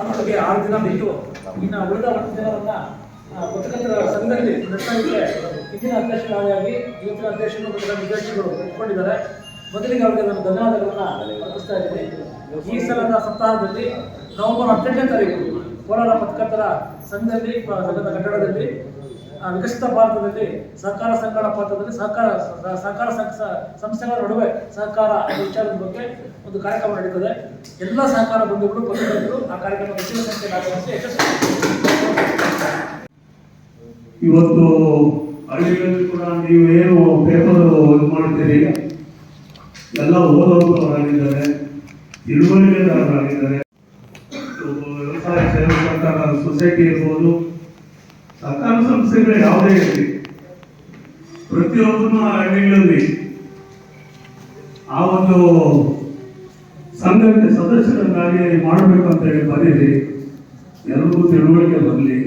ಅವರಿಗೆ ಆರು ದಿನ ಬಿಟ್ಟು ಇನ್ನು ಉಳಿದ ಒಂದು ದಿನವನ್ನ ಪತ್ರಕರ್ತರ ಸಂಘದಲ್ಲಿ ನಡೆಸಲಿಕ್ಕೆ ಹಿಂದಿನ ಅಧ್ಯಕ್ಷರಾಗಿ ಇವತ್ತಿನ ಅಧ್ಯಕ್ಷರು ಮತ್ತು ವಿದ್ಯಾರ್ಥಿಗಳು ಇಟ್ಕೊಂಡಿದ್ದಾರೆ ಮೊದಲಿಗೆ ಅವರಿಗೆ ನಾನು ಧನ್ಯವಾದಗಳನ್ನ ಅರ್ಪಿಸ್ತಾ ಇದ್ದೀನಿ. ಈ ಸಲದ ಸಪ್ತಾಹದಲ್ಲಿ ನವೆಂಬರ್ ಹದಿನೆಂಟನೇ ತಾರೀಕು ಕೋಲಾರ ಪತ್ರಕರ್ತರ ಸಂಘದಲ್ಲಿ ಸಂಘದ ಕಟ್ಟಡದಲ್ಲಿ ವಿಕಸಿತ ಭಾರತದಲ್ಲಿ ಸಹಕಾರ ಸಂಘಗಳ ಪಾತ್ರದಲ್ಲಿ ಸಹಕಾರ ಸಹಕಾರ ಸಂಸ್ಥೆಗಳ ನಡುವೆ ಸಹಕಾರ ವಿಚಾರದ ಬಗ್ಗೆ ಒಂದು ಕಾರ್ಯಕ್ರಮ ನಡೀತದೆ. ಎಲ್ಲ ಸಹಕಾರ ಬಂಧುಗಳು ಪತ್ರಕರ್ತರು ಆ ಕಾರ್ಯಕ್ರಮ ಹೆಚ್ಚಿನ ಆಗಮಿಸಿ ಇವತ್ತು ಹಳ್ಳಿಗಳಲ್ಲಿ ಕೂಡ ನೀವು ಏನು ಪೇಪರ್ ಇದು ಮಾಡ್ತೀರಿ ಎಲ್ಲ ಓದೋರಾಗಿದ್ದಾರೆ ತಿಳುವಳಿಕೆದಾರರಾಗಿದ್ದಾರೆ. ವ್ಯವಸಾಯ ಸೇವೆ ಸೊಸೈಟಿ ಇರ್ಬೋದು ಸಹಕಾರ ಸಂಸ್ಥೆಗಳು ಯಾವುದೇ ಇರಲಿ ಪ್ರತಿಯೊಬ್ಬರನ್ನ ಹಳ್ಳಿಗಳಲ್ಲಿ ಆ ಒಂದು ಸಂಘಕ್ಕೆ ಸದಸ್ಯರನ್ನಾಗಿ ಮಾಡಬೇಕು ಅಂತ ಹೇಳಿ ಬರೀರಿ. ಎಲ್ಲರಿಗೂ ತಿಳುವಳಿಕೆ ಬರಲಿ.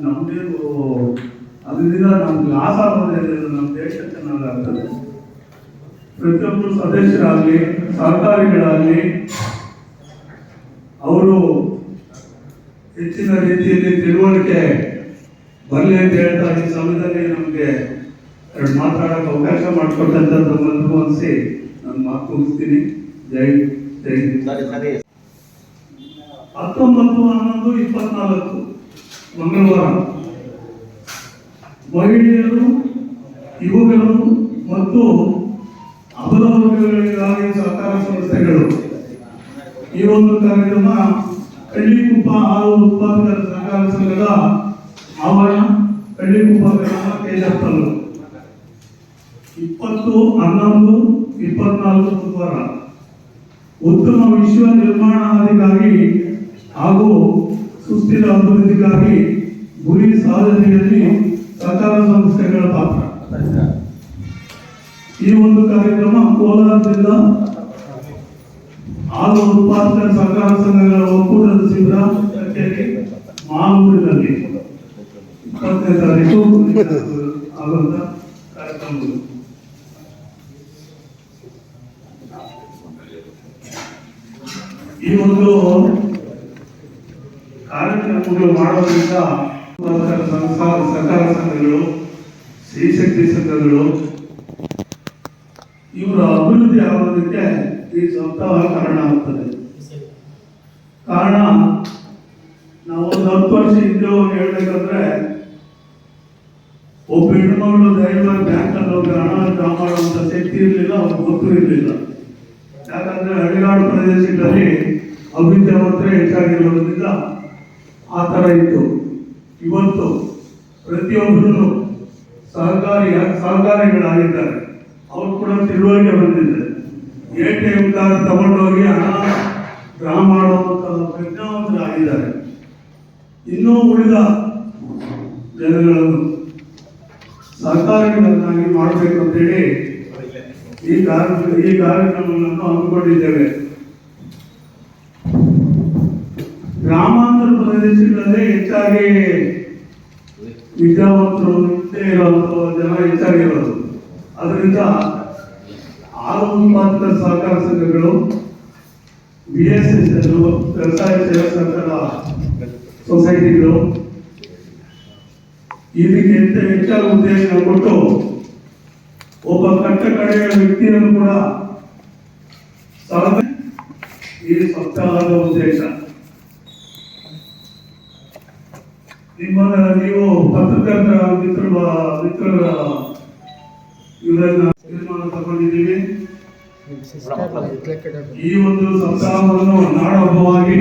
ನಮ್ಮದೇ ಅದರಿಂದ ನಮ್ಗೆ ಲಾಸ್ ಆಗೋದಿಲ್ಲ ನಮ್ಮ ದೇಶ ಚೆನ್ನಾಗಾಗ್ತದೆ ಪ್ರತಿಯೊಬ್ಬರು ಸದಸ್ಯರಾಗಲಿ ಸಹಕಾರಿಗಳಾಗಲಿ ಅವರು ಹೆಚ್ಚಿನ ರೀತಿಯಲ್ಲಿ ತಿಳುವಳಿಕೆ ಬರಲಿ ಅಂತ ಹೇಳ್ತಾ ಈ ಸಮಯದಲ್ಲಿ ನಮಗೆ ಎರಡು ಮಾತಾಡೋಕೆ ಅವಕಾಶ ಮಾಡಿಕೊಟ್ಟಂತ ನಮ್ಮನ್ನು ಅನಿಸಿ ನಾನು ಮಾತು ಮುಗಿಸ್ತೀನಿ ಜೈ ಜೈ. ಹತ್ತೊಂಬತ್ತು ಹನ್ನೊಂದು ಇಪ್ಪತ್ನಾಲ್ಕು ಮಂಗಳವಾರ. ಮಹಿಳೆಯರು ಯುವಕರು ಮತ್ತು ಅಪರವರ್ಗಗಳಿಗಾಗಿ ಸಹಕಾರ ಸಂಸ್ಥೆಗಳು. ಈ ಒಂದು ಕಾರ್ಯಕ್ರಮ ಕಳ್ಳಿಕುಪ್ಪ ಹಾಲು ಉತ್ಪಾದಕರ ಸಹಕಾರ ಸಂಘದ ಆವರಣ ಕಳ್ಳಿಕುಪ್ಪ ಗ್ರಾಮ ಕೇಜಪ್ಪಲು ಇಪ್ಪತ್ತು, ಹನ್ನೊಂದು, ಇಪ್ಪತ್ನಾಲ್ಕು ಬುಧವಾರ ಉತ್ತಮ ವಿಶ್ವ ನಿರ್ಮಾಣಾಧಿಕಾರಿ ಹಾಗೂ ಸುಸ್ಥಿರ ಅಭಿವೃದ್ಧಿಗಾಗಿ ಗುರಿ ಸಾಧನೆಯಲ್ಲಿ ಸಹಕಾರ ಸಂಸ್ಥೆಗಳ ಪಾತ್ರ. ಈ ಒಂದು ಕಾರ್ಯಕ್ರಮ ಕೋಲಾರ ಜಿಲ್ಲಾ ಹಾಲು ಉತ್ಪಾದಕ ಸಹಕಾರ ಸಂಘಗಳ ಒಕ್ಕೂಟದ ಶಿಬಿರ ಕಚೇರಿ ಮಾಲೂರಿನಲ್ಲಿ ಇಪ್ಪತ್ತನೇ ತಾರೀಕು ಆಗುವಂತ ಈ ಒಂದು ಕಾರ್ಯಕ್ರಮಗಳು ಮಾಡೋದ್ರಿಂದ ಸಹಕಾರ ಸಂಘಗಳು ಸ್ತ್ರೀಶಕ್ತಿ ಸಂಘಗಳು ಇವರ ಅಭಿವೃದ್ಧಿ ಆಗೋದಕ್ಕೆ ಈ ಸಪ್ತಾಹ ಕಾರಣ ಆಗ್ತದೆ. ಕಾರಣ, ನಾವು ಒಂದು ಹತ್ತು ವರ್ಷ ಹಿಂದೆ ಹೇಳ್ಬೇಕಂದ್ರೆ, ಒಬ್ಬ ಹೆಣ್ಮಗಳು ಧೈರ್ಯವಾಗಿ ಬ್ಯಾಂಕ್ ಅಲ್ಲಿ ಹೋಗಿ ಹಣ ಡ್ರಾ ಮಾಡುವಂತ ಶಕ್ತಿ ಇರಲಿಲ್ಲ, ಅವ್ರಿಗೆ ಗೊತ್ತೂ ಇರಲಿಲ್ಲ. ಯಾಕಂದ್ರೆ ಹಳ್ಳಿಗಾಡು ಪ್ರದೇಶಗಳಲ್ಲಿ ಅವಿದ್ಯಾವಂತರೇ ಹೆಚ್ಚಾಗಿರೋದ್ರಿಂದ ಆ ಥರ ಇತ್ತು. ಇವತ್ತು ಪ್ರತಿಯೊಬ್ಬರು ಸಹಕಾರಿ, ಸಹಕಾರಿಗಳಾಗಿದ್ದಾರೆ. ಅವ್ರು ಕೂಡ ತಿಳುವಳಿಕೆ ಬಂದಿದೆ ಎ ಟಿ ಎಂ ಕಾರ್ಡ್ ತಗೊಂಡೋಗಿ ಹಣ ಡ್ರಾ ಮಾಡುವಂತ ಪ್ರಜ್ಞಾವಂತರಾಗಿದ್ದಾರೆ ಇನ್ನೂ ಉಳಿದ ಜನಗಳನ್ನು ಸಹಕಾರಿಗಳನ್ನಾಗಿ ಮಾಡಬೇಕು ಅಂತೇಳಿ ಈ ಕಾರ್ಯ ಈ ಕಾರ್ಯಕ್ರಮಗಳನ್ನು ಹಮ್ಮಿಕೊಂಡಿದ್ದೇವೆ. ಗ್ರಾಮಾಂತರ ಪ್ರದೇಶಗಳಲ್ಲಿ ಹೆಚ್ಚಾಗಿ ವಿದ್ಯಾವಂತರು ಇರುವಂಥ ಜನ ಹೆಚ್ಚಾಗಿರೋದು ಅದರಿಂದ ಹಾಲು ಮಾತ್ರ ಸಹಕಾರ ಸಂಘಗಳು ಬಿ ಎಸ್ ಎಸ್ ವ್ಯವಸಾಯ ಸೇವಾ ಸೊಸೈಟಿಗಳು ಇದಕ್ಕೆ ಎಂತ ಹೆಚ್ಚಾಗಿ ಉದ್ದೇಶ ಕೊಟ್ಟು ಒಬ್ಬ ಕಟ್ಟ ಕಡೆಯ ವ್ಯಕ್ತಿಯನ್ನು ಕೂಡ ಈ ಸಪ್ತಾಹದ ಉದ್ದೇಶ. ನಿಮ್ಮ ನೀವು ಪತ್ರಕರ್ತರ ಮಿತ್ರ ಮಿತ್ರರ ಇವರನ್ನ ತೀರ್ಮಾನ ತಗೊಂಡಿದ್ದೀವಿ. ಈ ಒಂದು ಸಪ್ತಾಹವನ್ನು ನಾಡಹಬ್ಬವಾಗಿ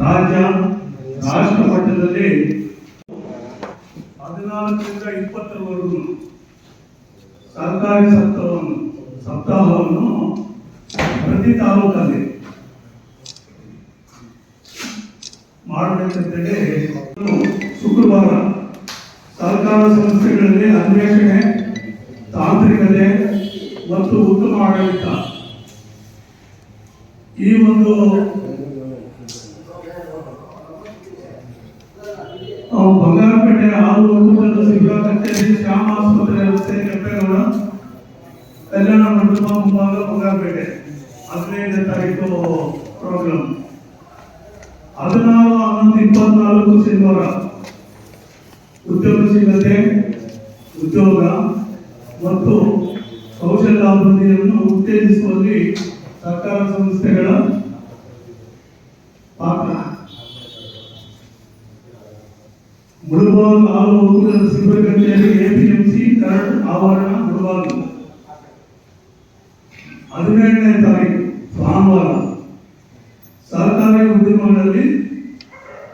ರಾಜ್ಯ, ರಾಷ್ಟ್ರ ಮಟ್ಟದಲ್ಲಿ ಹದಿನಾಲ್ಕರಿಂದ ಇಪ್ಪತ್ತರವರೆಗೂ ಸರ್ಕಾರಿ ಸಪ್ತಾಹವನ್ನು ಸಪ್ತಾಹವನ್ನು ಪ್ರತಿ ತಾಲೂಕಲ್ಲಿ ಮಾಡಬೇಕಂತೇಳಿ ಶುಕ್ರವಾರ ಸರ್ಕಾರ ಸಂಸ್ಥೆಗಳಲ್ಲಿ ಅನ್ವೇಷಣೆ, ತಾಂತ್ರಿಕತೆ ಮತ್ತು ಉತ್ತಮ ಆಡಳಿತ. ಈ ಒಂದು ಬಂಗಾರಪೇಟೆ ಹಾಲು ಒಕ್ಕೂಟದ ಸಿಗ್ರಾ ಕಚೇರಿ ಶ್ಯಾಮ ಆಸ್ಪತ್ರೆ, ರಸ್ತೆ, ಕೆಂಪೇಗೌಡ, ಕಲ್ಯಾಣ ಮಂಟಪ, ಮುಂಭಾಗ ಬಂಗಾರಪೇಟೆ. ಹದಿನೈದನೇ ತಾರೀಕು ಪ್ರೋಗ್ರಾಮ್ ಹದಿನಾರು ಹನ್ನೊಂದು ಇಪ್ಪತ್ನಾಲ್ಕು ಶನಿವಾರ. ಉದ್ಯಮಶೀಲತೆ ಉದ್ಯೋಗ ಮತ್ತು ಕೌಶಲ್ಯಾಭಿವೃದ್ಧಿಯನ್ನು ಉತ್ತೇಜಿಸುವಲ್ಲಿ ಸರ್ಕಾರ ಸಂಸ್ಥೆಗಳ ಪಾತ್ರ ಮುಳುಬಾಲ್ ಹಾಲು ಒಕ್ಕೂಟದ ಸಿಬ್ಬಂದಿ ಕಚೇರಿ ಎಪಿಎಂಸಿ ಕರಡ್ ಆವರಣ ಮುಳುಬಾಲ್ ಹದಿನೇಳನೇ ತಾರೀಕು ಭಾನುವಾರ ಸರ್ಕಾರಿ ಉದ್ಯಮಗಳಲ್ಲಿ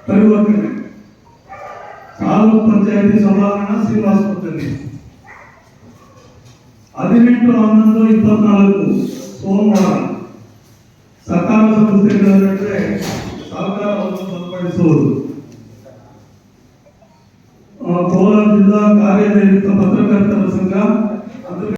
ಪರಿವರ್ತನೆ ತಾಲೂಕು ಪಂಚಾಯತಿ ಸಭಾಂಗಣ ಶ್ರೀನಿವಾಸಪುರದಲ್ಲಿ ಹದಿನೆಂಟು ಹನ್ನೊಂದು ಇಪ್ಪತ್ನಾಲ್ಕು ಸೋಮವಾರ ಸರ್ಕಾರ ಸಂಸ್ಥೆಗಳಂದ್ರೆ ಸರ್ಕಾರವನ್ನು ಆ, ಕೋಲಾರ ಜಿಲ್ಲಾ ಕಾರ್ಯನಿರತ ಪತ್ರಕರ್ತರ ಸಂಘ